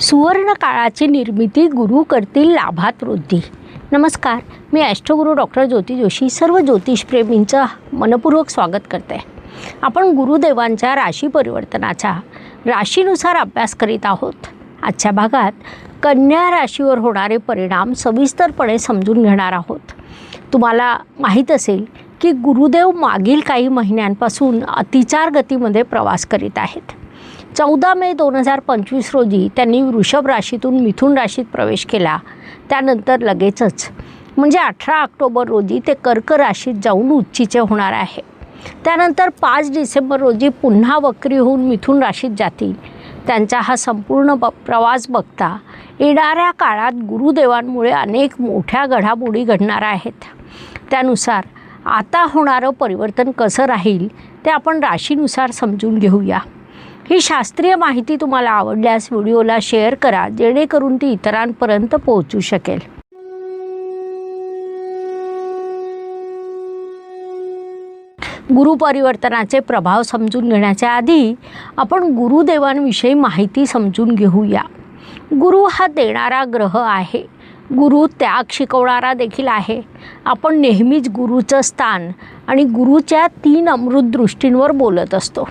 सुवर्ण काळाची निर्मिती गुरु करतील लाभात वृद्धी नमस्कार मी ॲस्ट्रोगुरू डॉक्टर ज्योती जोशी सर्व ज्योतिषप्रेमींचं मनपूर्वक स्वागत करते. आपण गुरुदेवांच्या राशी परिवर्तनाचा राशीनुसार अभ्यास करीत आहोत. आजच्या भागात कन्या राशीवर होणारे परिणाम सविस्तरपणे समजून घेणार आहोत. तुम्हाला माहीत असेल की गुरुदेव मागील काही महिन्यांपासून अतिचार गतीमध्ये प्रवास करीत आहेत. चौदा मे दोन हजार पंचवीस रोजी त्यांनी वृषभ राशीतून मिथुन राशीत प्रवेश केला. त्यानंतर लगेचच म्हणजे अठरा ऑक्टोबर रोजी ते कर्क राशीत जाऊन उच्चीचे होणार आहे. त्यानंतर पाच डिसेंबर रोजी पुन्हा वक्री होऊन मिथुन राशीत जातील. त्यांचा हा संपूर्ण ब प्रवास बघता येणाऱ्या काळात गुरुदेवांमुळे अनेक मोठ्या घडामोडी घडणार आहेत. त्यानुसार आता होणारं परिवर्तन कसं राहील ते आपण राशीनुसार समजून घेऊया. ही शास्त्रीय माहिती तुम्हाला आवडल्यास व्हिडिओला शेअर करा जेणेकरून ती इतरांपर्यंत पोहोचू शकेल. गुरुपरिवर्तनाचे प्रभाव समजून घेण्याच्या आधी आपण गुरुदेवांविषयी माहिती समजून घेऊया. गुरु हा देणारा ग्रह आहे. गुरु त्याग शिकवणारा देखील आहे. आपण नेहमीच गुरुचं स्थान आणि गुरुच्या तीन अमृत दृष्टींवर बोलत असतो.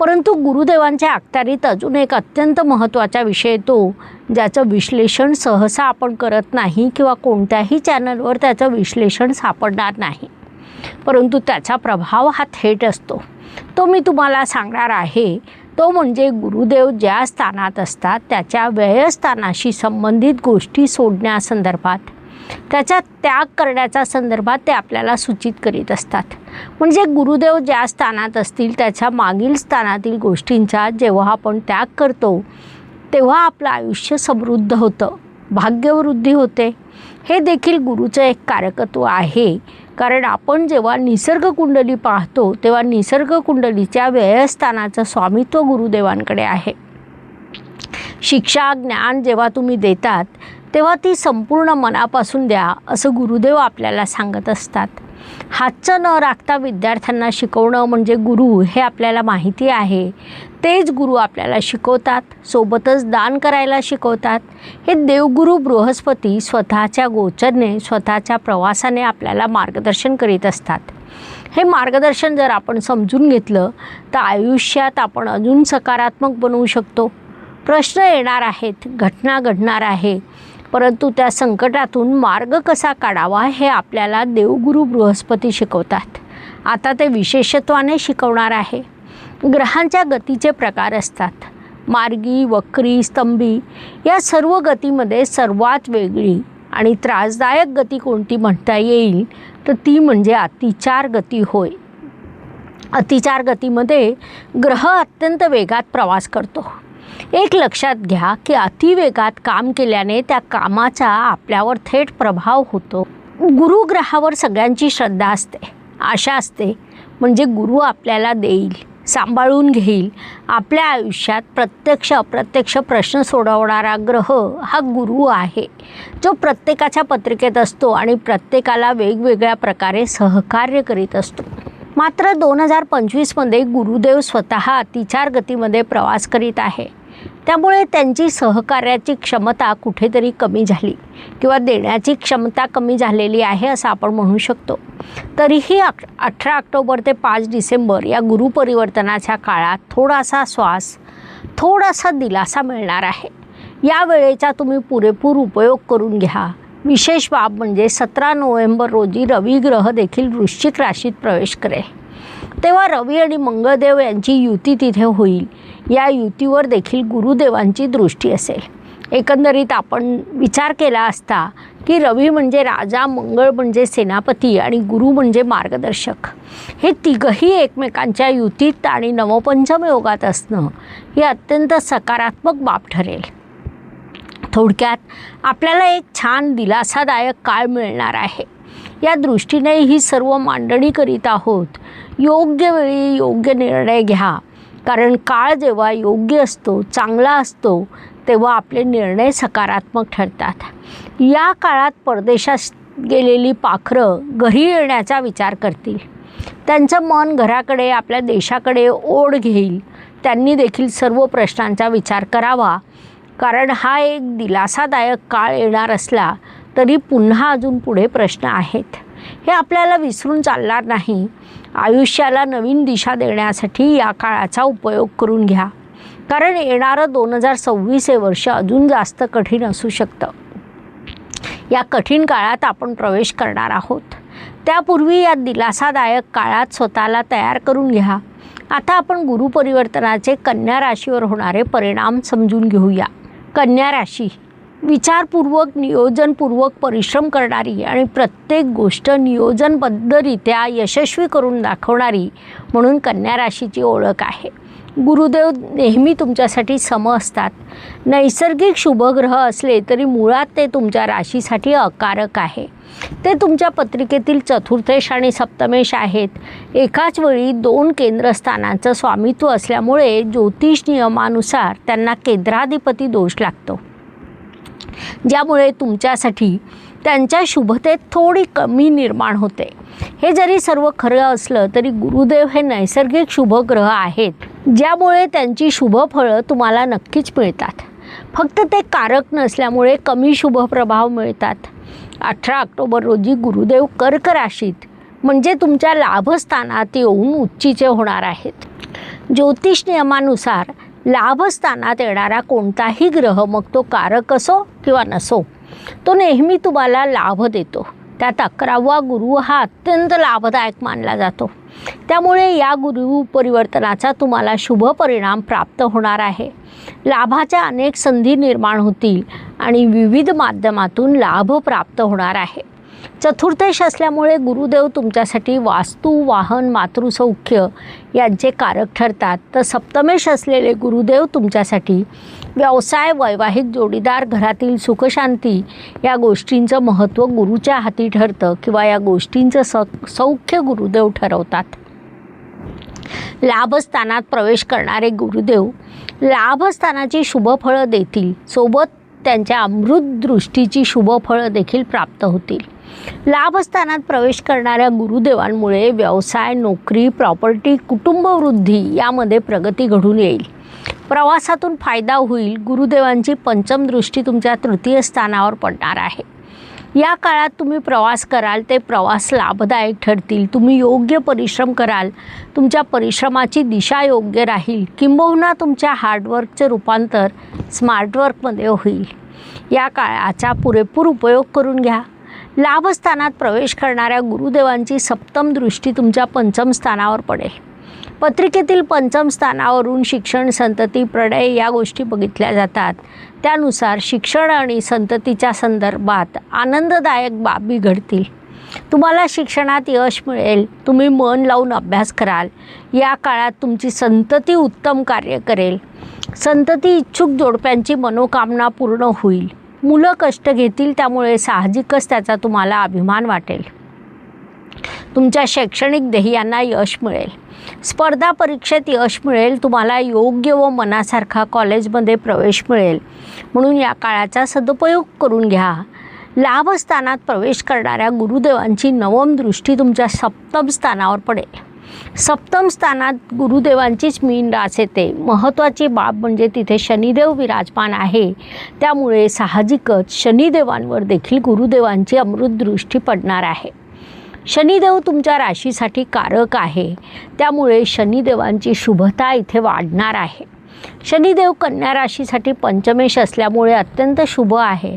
परंतु गुरुदेवांच्या अखत्यारीत अजून एक अत्यंत महत्त्वाचा विषय तो ज्याचं विश्लेषण सहसा आपण करत नाही किंवा कोणत्याही चॅनलवर त्याचं विश्लेषण सापडणार नाही. परंतु त्याचा प्रभाव हा थेट असतो. तो मी तुम्हाला सांगणार आहे. तो म्हणजे गुरुदेव ज्या स्थानात असतात त्याच्या व्ययस्थानाशी संबंधित गोष्टी सोडण्यासंदर्भात. त्याचा त्याग करण्याच्या संदर्भात ते आपल्याला सूचित करीत असतात. म्हणजे गुरुदेव ज्या स्थानात असतील त्याच्या मागील स्थानातील गोष्टींचा जेव्हा आपण त्याग करतो तेव्हा आपलं आयुष्य समृद्ध होतं भाग्यवृद्धी होते. हे देखील गुरुचं एक कारकत्व आहे. कारण आपण जेव्हा निसर्ग कुंडली पाहतो तेव्हा निसर्ग कुंडलीच्या व्ययस्थानाचं स्वामित्व गुरुदेवांकडे आहे. शिक्षा ज्ञान जेव्हा तुम्ही देतात तेव्हा ती संपूर्ण मनापासून द्या असं गुरुदेव आपल्याला सांगत असतात. हातचं न राखता विद्यार्थ्यांना शिकवणं म्हणजे गुरु हे आपल्याला माहिती आहे. तेच गुरु आपल्याला शिकवतात सोबतच दान करायला शिकवतात. हे देवगुरु बृहस्पती स्वतःच्या गोचरने स्वतःच्या प्रवासाने आपल्याला मार्गदर्शन करीत असतात. हे मार्गदर्शन जर आपण समजून घेतलं तर आयुष्यात आपण अजून सकारात्मक बनवू शकतो. प्रश्न येणार आहेत घटना घडणार आहे. परंतु त्या संकटातून मार्ग कसा काढावा हे आपल्याला देवगुरु बृहस्पती शिकवतात. आता ते विशेषत्वाने शिकवणार आहे. ग्रहांच्या गतीचे प्रकार असतात. मार्गी वक्री स्तंभी या सर्व गतीमध्ये सर्वात वेगळी आणि त्रासदायक गती कोणती म्हणता येईल तर ती म्हणजे अतिचार गती होय. अतिचार गतीमध्ये ग्रह अत्यंत वेगात प्रवास करतो. एक लक्षात घ्या की अतिवेगात काम केल्याने त्या कामाचा आपल्यावर थेट प्रभाव होतो. गुरुग्रहावर सगळ्यांची श्रद्धा असते आशा असते. म्हणजे गुरु आपल्याला देईल सांभाळून घेईल. आपल्या आयुष्यात प्रत्यक्ष अप्रत्यक्ष प्रश्न सोडवणारा ग्रह हा गुरु आहे. जो प्रत्येकाच्या पत्रिकेत असतो आणि प्रत्येकाला वेगवेगळ्या प्रकारे सहकार्य करीत असतो. मात्र दोन हजार पंचवीसमध्ये गुरुदेव स्वतः अतिचार गतीमध्ये प्रवास करीत आहे. त्यामुळे त्यांची सहकार्याची क्षमता कुठेतरी कमी झाली किंवा देण्याची क्षमता कमी झालेली आहे असं आपण म्हणू शकतो. तरीही अक अठरा ऑक्टोबर ते पाच डिसेंबर या गुरुपरिवर्तनाच्या काळात थोडासा श्वास थोडासा दिलासा मिळणार आहे. या वेळेचा तुम्ही पुरेपूर उपयोग करून घ्या. विशेष बाब म्हणजे सतरा नोव्हेंबर रोजी रवी ग्रह देखील वृश्चिक राशीत प्रवेश करेल. तेव्हा रवी आणि मंगळदेव यांची युती तिथे होईल. या युतीवर देखील गुरुदेवांची दृष्टी असेल. एकंदरीत आपण विचार केला असता की रवी म्हणजे राजा मंगळ म्हणजे सेनापती आणि गुरु म्हणजे मार्गदर्शक. हे तिघही एकमेकांच्या युतीत आणि नवपंचम योगात असणं ही अत्यंत सकारात्मक बाब ठरेल. थोडक्यात आपल्याला एक छान दिलासादायक काळ मिळणार आहे. या दृष्टीने ही सर्व मांडणी करीत आहोत. योग्य वेळी योग्य निर्णय घ्या. कारण काळ जेव्हा योग्य असतो चांगला असतो तेव्हा आपले निर्णय सकारात्मक ठरतात. या काळात परदेशात गेलेली पाखरं घरी येण्याचा विचार करतील. त्यांचं मन घराकडे आपल्या देशाकडे ओढ घेईल. त्यांनी देखील सर्व प्रश्नांचा विचार करावा. कारण हा एक दिलासादायक काळ येणार असला तरी पुन्हा अजून पुढे प्रश्न आहेत. हे आपल्याला विसरून चालणार नाही. आयुष्याला नवीन दिशा देण्यासाठी या काळाचा उपयोग करून घ्या. कारण येणारं दोन हजार सव्वीस हे वर्ष अजून जास्त कठीण असू शकतं. या कठीण काळात आपण प्रवेश करणार आहोत. त्यापूर्वी या दिलासादायक काळात स्वतःला तयार करून घ्या. आता आपण गुरुपरिवर्तनाचे कन्या राशीवर होणारे परिणाम समजून घेऊया. कन्या राशी. विचारपूर्वक नियोजनपूर्वक परिश्रम करणारी आणि प्रत्येक गोष्ट नियोजनबद्धरित्या यशस्वी करून दाखवणारी म्हणून कन्या राशीची ओळख आहे. गुरुदेव नेहमी तुमच्यासाठी सम असतात. नैसर्गिक शुभग्रह असले तरी मुळात ते तुमच्या राशीसाठी अकारक आहे. ते तुमच्या पत्रिकेतील चतुर्थेश आणि सप्तमेश आहेत. एकाच वेळी दोन केंद्रस्थानांचं स्वामित्व असल्यामुळे ज्योतिष नियमानुसार त्यांना केंद्राधिपती दोष लागतो. ज्यामुळे तुमच्यासाठी त्यांच्या शुभतेत थोडी कमी निर्माण होते. हे जरी सर्व खरं असलं तरी गुरुदेव हे नैसर्गिक शुभग्रह आहेत ज्यामुळे त्यांची शुभफळं तुम्हाला नक्कीच मिळतात. फक्त ते कारक नसल्यामुळे कमी शुभ प्रभाव मिळतात. अठरा ऑक्टोबर रोजी गुरुदेव कर्क राशीत म्हणजे तुमच्या लाभस्थानात येऊन उच्चीचे होणार आहेत. ज्योतिष नियमानुसार लाभस्थानात येणारा कोणताही ग्रह मग तो कारक असो किंवा नसो तो नेहमी तुम्हाला लाभ देतो. त्यात अकरावा गुरु हा अत्यंत लाभदायक मानला जातो. त्यामुळे या गुरु परिवर्तनाचा तुम्हाला शुभ परिणाम प्राप्त होणार आहे. लाभाच्या अनेक संधी निर्माण होतील आणि विविध माध्यमातून लाभ प्राप्त होणार आहे. चतुर्थेश असल्यामुळे गुरुदेव तुमच्यासाठी वास्तू वाहन मातृसौख्य यांचे कारक ठरतात. तर सप्तमेश असलेले गुरुदेव तुमच्यासाठी व्यवसाय वैवाहिक जोडीदार घरातील सुखशांती या गोष्टींचं महत्त्व गुरुच्या हाती ठरतं किंवा या गोष्टींचं स सौख्य गुरुदेव ठरवतात. लाभस्थानात प्रवेश करणारे गुरुदेव लाभस्थानाची शुभफळं देतील. सोबत त्यांच्या अमृत दृष्टीची शुभफळं देखील प्राप्त होतील. लाभस्थानात प्रवेश करणाऱ्या गुरुदेवांमुळे व्यवसाय नोकरी प्रॉपर्टी कुटुंबवृद्धी यामध्ये प्रगती घडून येईल. प्रवासातून फायदा होईल. गुरुदेवांची पंचम दृष्टी तुमच्या तृतीय स्थानावर पडणार आहे. या काळात तुम्ही प्रवास कराल ते प्रवास लाभदायक ठरतील. तुम्ही योग्य परिश्रम कराल. तुमच्या परिश्रमाची दिशा योग्य राहील. किंबहुना तुमच्या हार्डवर्कचे रूपांतर स्मार्टवर्कमध्ये होईल. या काळाचा पुरेपूर उपयोग करून घ्या. लाभस्थानात प्रवेश करणाऱ्या गुरुदेवांची सप्तम दृष्टी तुमच्या पंचम स्थानावर पडेल. पत्रिकेतील पंचम स्थानावरून शिक्षण संतती प्रणय या गोष्टी बघितल्या जातात. त्यानुसार शिक्षण आणि संततीच्या संदर्भात आनंददायक बाबी घडतील. तुम्हाला शिक्षणात यश मिळेल. तुम्ही मन लावून अभ्यास कराल. या काळात तुमची संतती उत्तम कार्य करेल. संतती इच्छुक जोडप्यांची मनोकामना पूर्ण होईल. मुलं कष्ट घेतील त्यामुळे साहजिकच त्याचा तुम्हाला अभिमान वाटेल. तुमच्या शैक्षणिक ध्येयांना यश मिळेल. स्पर्धा परीक्षेत यश मिळेल तुम्हाला योग्य व मनासारखा कॉलेजमध्ये प्रवेश मिळेल. म्हणून या काळाचा सदुपयोग करून घ्या. लाभस्थानात प्रवेश करणाऱ्या गुरुदेवांची नवम दृष्टी तुमच्या सप्तम स्थानावर पडेल. सप्तम स्थानात गुरुदेवांचीच मीन रास येते. महत्त्वाची बाब म्हणजे तिथे शनिदेव विराजमान आहे. त्यामुळे साहजिकच शनिदेवांवर देखील गुरुदेवांची अमृतदृष्टी पडणार आहे. शनिदेव तुमच्या राशीसाठी कारक आहे. त्यामुळे शनिदेवांची शुभता इथे वाढणार आहे. शनिदेव कन्या राशीसाठी पंचमेश असल्यामुळे अत्यंत शुभ आहे.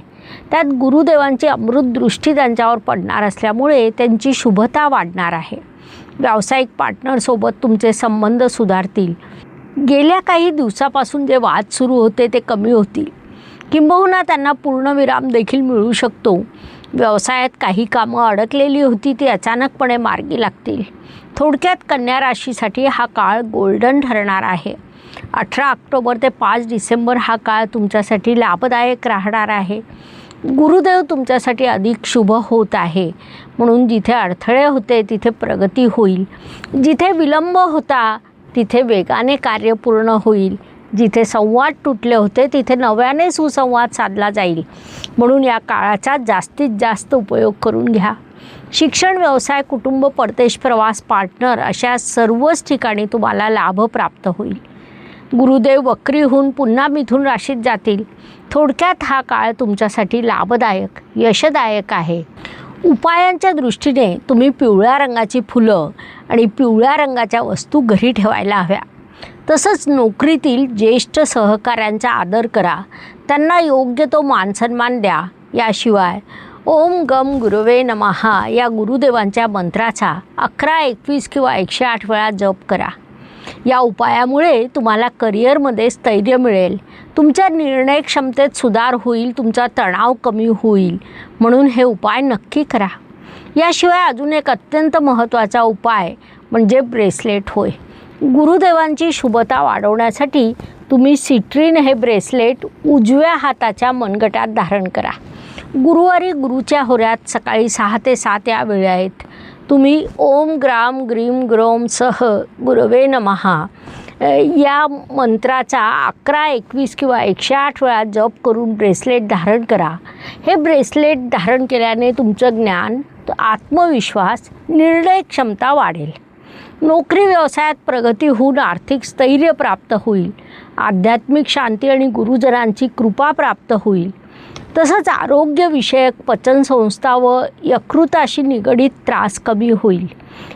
त्यात गुरुदेवांची अमृत दृष्टी त्यांच्यावर पडणार असल्यामुळे त्यांची शुभता वाढणार आहे. व्यावसायिक पार्टनरसोबत तुमचे संबंध सुधारतील. गेल्या काही दिवसापासून जे वाद सुरू होते ते कमी होतील. किंबहुना त्यांना पूर्णविराम देखील मिळू शकतो. व्यवसायात काही कामं अडकलेली होती ती अचानकपणे मार्गी लागतील. थोडक्यात कन्या राशीसाठी हा काळ गोल्डन ठरणार आहे. अठरा ऑक्टोबर ते पाच डिसेंबर हा काळ तुमच्यासाठी लाभदायक राहणार आहे. गुरुदेव तुमच्यासाठी अधिक शुभ होत आहे. म्हणून जिथे अडथळे होते तिथे प्रगती होईल. जिथे विलंब होता तिथे वेगाने कार्य पूर्ण होईल. जिथे संवाद तुटले होते तिथे नव्याने सुसंवाद साधला जाईल. म्हणून या काळाचा जास्तीत जास्त उपयोग करून घ्या. शिक्षण व्यवसाय कुटुंब परदेश प्रवास पार्टनर अशा सर्वच ठिकाणी तुम्हाला लाभ प्राप्त होईल. गुरुदेव वक्रीहून पुन्हा मिथून राशीत जातील. थोडक्यात हा काळ तुमच्यासाठी लाभदायक यशदायक आहे. उपायांच्या दृष्टीने तुम्ही पिवळ्या रंगाची फुलं आणि पिवळ्या रंगाच्या वस्तू घरी ठेवायला हव्या. तसंच नोकरीतील ज्येष्ठ सहकाऱ्यांचा आदर करा. त्यांना योग्य तो मानसन्मान द्या. याशिवाय ओम गम गुरुवे नमहा या गुरुदेवांच्या मंत्राचा अकरा एकवीस किंवा एकशे आठ वेळा जप करा. या उपायामुळे तुम्हाला करिअरमध्ये स्थैर्य मिळेल. तुमच्या निर्णय क्षमतेत सुधार होईल तुमचा तणाव कमी होईल. म्हणून हे उपाय नक्की करा. याशिवाय अजून एक अत्यंत महत्त्वाचा उपाय म्हणजे ब्रेसलेट होय. गुरुदेवांची शुभता वाढवण्यासाठी तुम्ही सिट्रीन हे ब्रेसलेट उजव्या हाताच्या मनगटात धारण करा. गुरुवारी गुरुच्या होऱ्यात सकाळी सहा ते सात या वेळ आहेत. तुम्ही ओम ग्राम ग्रीम ग्रोम सह गुरवे नमहा या मंत्राचा अकरा एकवीस किंवा एकशे आठ वेळा जप करून ब्रेसलेट धारण करा. हे ब्रेसलेट धारण केल्याने तुमचं ज्ञान आत्मविश्वास निर्णय क्षमता वाढेल. नोकरी व्यवसायात प्रगती होऊन आर्थिक स्थैर्य प्राप्त होईल. आध्यात्मिक शांती आणि गुरुजनांची कृपा प्राप्त होईल. तसंच आरोग्यविषयक पचनसंस्था व यकृताशी निगडीत त्रास कमी होईल.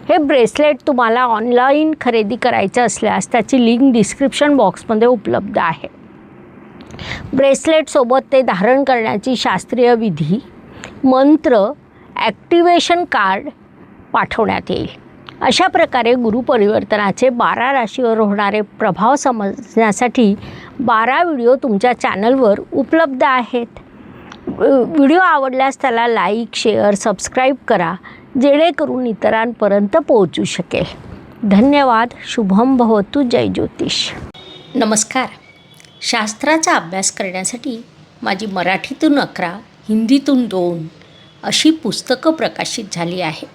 हे ब्रेसलेट तुम्हाला ऑनलाईन खरेदी करायचं असल्यास त्याची लिंक डिस्क्रिप्शन बॉक्समध्ये उपलब्ध आहे. ब्रेसलेटसोबत ते धारण करण्याची शास्त्रीय विधी मंत्र ॲक्टिवेशन कार्ड पाठवण्यात येईल. अशा प्रकारे गुरुपरिवर्तनाचे बारा राशीवर होणारे प्रभाव समजण्यासाठी बारा व्हिडिओ तुमच्या चॅनलवर उपलब्ध आहेत. व्हिडिओ आवडल्यास त्याला लाईक शेअर सबस्क्राईब करा जेणेकरून इतरांपर्यंत पोहोचू शकेल. धन्यवाद शुभम भवतु जय ज्योतिष. नमस्कार. शास्त्राचा अभ्यास करण्यासाठी माझी मराठीतून अकरा हिंदीतून दोन अशी पुस्तकं प्रकाशित झाली आहेत.